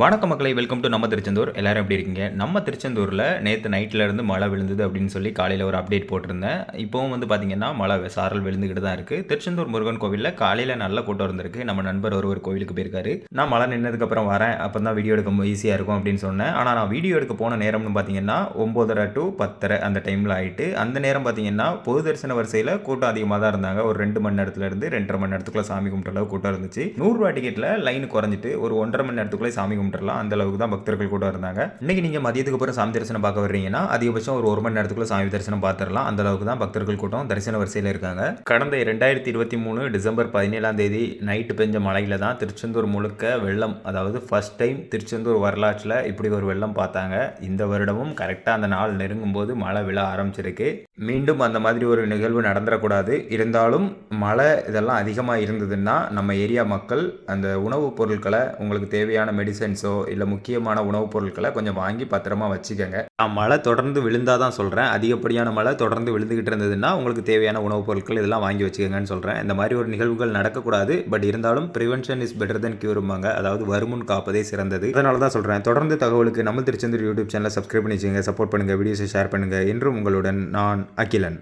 வணக்க மக்களை welcome to நம்ம திருச்செந்தூர். எல்லாரும் எப்படி இருக்கீங்க? நம்ம திருச்செந்தூரில் நேற்று நைட்டில் இருந்து மழை விழுந்தது அப்படின்னு சொல்லி காலையில் ஒரு அப்டேட் போட்டிருந்தேன். இப்போவும் வந்து பார்த்தீங்கன்னா மழை சாரல் விழுந்துக்கிட்டு தான் இருக்குது திருச்செந்தூர் முருகன் கோவிலில் காலையில் நல்ல கூட்டம் இருந்திருக்கு. நம்ம நண்பர் ஒரு ஒரு கோவிலுக்கு போயிருக்காரு. நான் மழை நின்னதுக்கப்புறம் வரேன். அப்போ தான் வீடியோ எடுக்க ஈஸியாக இருக்கும் அப்படின்னு சொன்னேன். ஆனால் நான் வீடியோ எடுக்க போன நேரம்னு பார்த்தீங்கன்னா ஒம்போதரை டு பத்தரை அந்த டைமில் ஆகிட்டு அந்த நேரம் பார்த்தீங்கன்னா பொது தரிசன வரிசையில் கூட்டம் அதிகமாக தான் இருந்தாங்க. ஒரு ரெண்டு மணி நேரத்துலேருந்து ரெண்டரை மணி நேரத்துக்குள்ளே சாமி கும்பிட்ட அளவு கூட்டம் இருந்துச்சு. நூறுரூவா டிக்கெட்டில் லைன் குறைஞ்சிட்டு ஒரு ஒன்றரை மணி நேரத்துக்குள்ளே சாமி கும்பிட்டுறலாம் அந்த அளவுக்கு தான் பக்தர்கள் கூட இருந்தாங்க. இன்னைக்கு நீங்கள் மதியத்துக்கு அப்புறம் சாமி தரிசனம் பார்க்க வர்றீங்கன்னா அதிகபட்சம் ஒரு ஒரு மணி நேரத்துக்குள்ள சாமி தரிசனம் பார்த்துடலாம். அந்த அளவுக்கு தான் பக்தர்கள் கூட்டம் தரிசன வரிசையில் இருக்காங்க. கடந்த ரெண்டாயிரத்தி இருபத்தி மூணு டிசம்பர் பதினேழாம் தேதி நைட்டு பெஞ்ச மழையில தான் திருச்செந்தூர் முழுக்க வெள்ளம் அதாவது ஃபர்ஸ்ட் டைம் திருச்செந்தூர் வரலாற்றில் இப்படி ஒரு வெள்ளம் பார்த்தாங்க. இந்த வருடமும் கரெக்டாக அந்த நாள் நெருங்கும் போது மழை விழ ஆரம்பிச்சிருக்கு. மீண்டும் அந்த மாதிரி ஒரு நிகழ்வு நடந்துடக்கூடாது. இருந்தாலும் மழை இதெல்லாம் அதிகமாக இருந்ததுன்னா நம்ம ஏரியா மக்கள் அந்த உணவுப் பொருட்களை உங்களுக்கு தேவையான மெடிசன் இல்லை முக்கியமான உணவுப் பொருட்களை கொஞ்சம் வாங்கி பத்திரமா வச்சுக்கோங்க. நான் மழை தொடர்ந்து விழுந்தால் தான் சொல்கிறேன் அதிகப்படியான மழை தொடர்ந்து விழுந்துகிட்டு இருந்ததுன்னா உங்களுக்கு தேவையான உணவுப் பொருட்கள் இதெல்லாம் வாங்கி வச்சுக்கோங்கன்னு சொல்கிறேன் இந்த மாதிரி ஒரு நிகழ்வுகள் நடக்கக்கூடாது. பட் இருந்தாலும் ப்ரிவென்ஷன் இஸ் பெட்டர் தென் கியூரும்பாங்க அதாவது வருமுன் காப்பதே சிறந்தது. அதனால தான் சொல்கிறேன் தொடர்ந்து தகவலுக்கு நம்ம திருச்செந்தூர் யூடியூப் சேனலை சப்ஸ்கிரைப் பண்ணி வச்சுங்க சப்போர்ட் பண்ணுங்கள் வீடியோஸை ஷேர் பண்ணுங்கள் என்றும் உங்களுடன் நான் அகிலன்.